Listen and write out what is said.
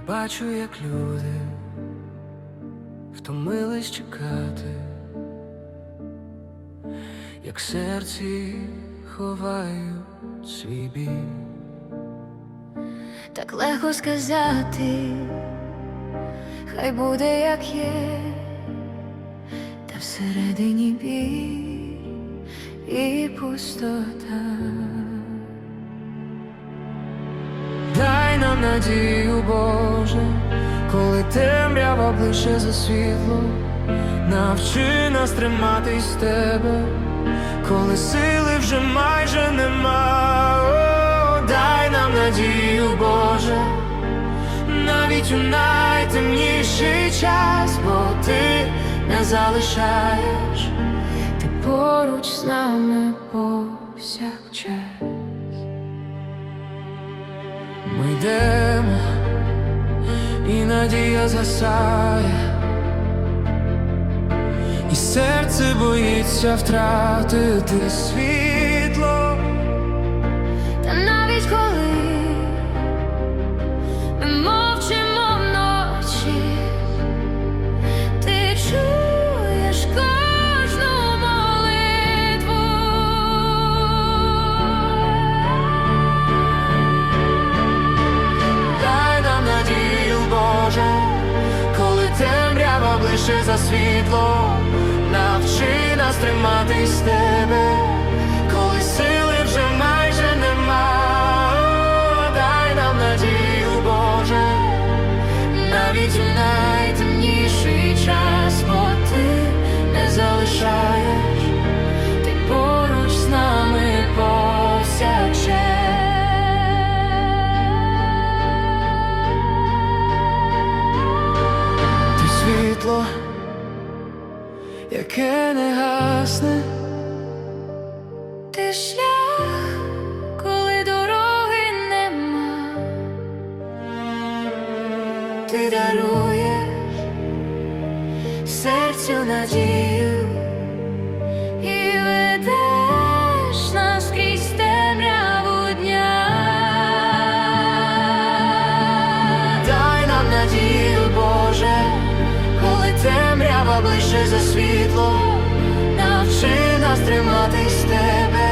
бачу, як люди втомились чекати, як серці ховають свій біль. Так легко сказати, хай буде як є, та всередині біль і пустота. Надію, Боже, коли темрява ближче за світло, навчи нас триматись тебе, коли сили вже майже нема. О, дай нам надію, Боже, навіть у найтемніший час, бо ти не залишаєш, Ти поруч з нами повсякчас. І надія згасає, і серце боїться втратити світло. Та навіть коли ближче за світло, навчи нас триматись тебе, коли сили вже майже нема. Дай нам надію, Боже, навіть у найтемніший час, яке не гасне, Ти шлях, коли дороги нема, ти даруєш серцю надію ближче за світло, навчи нас триматись тебе,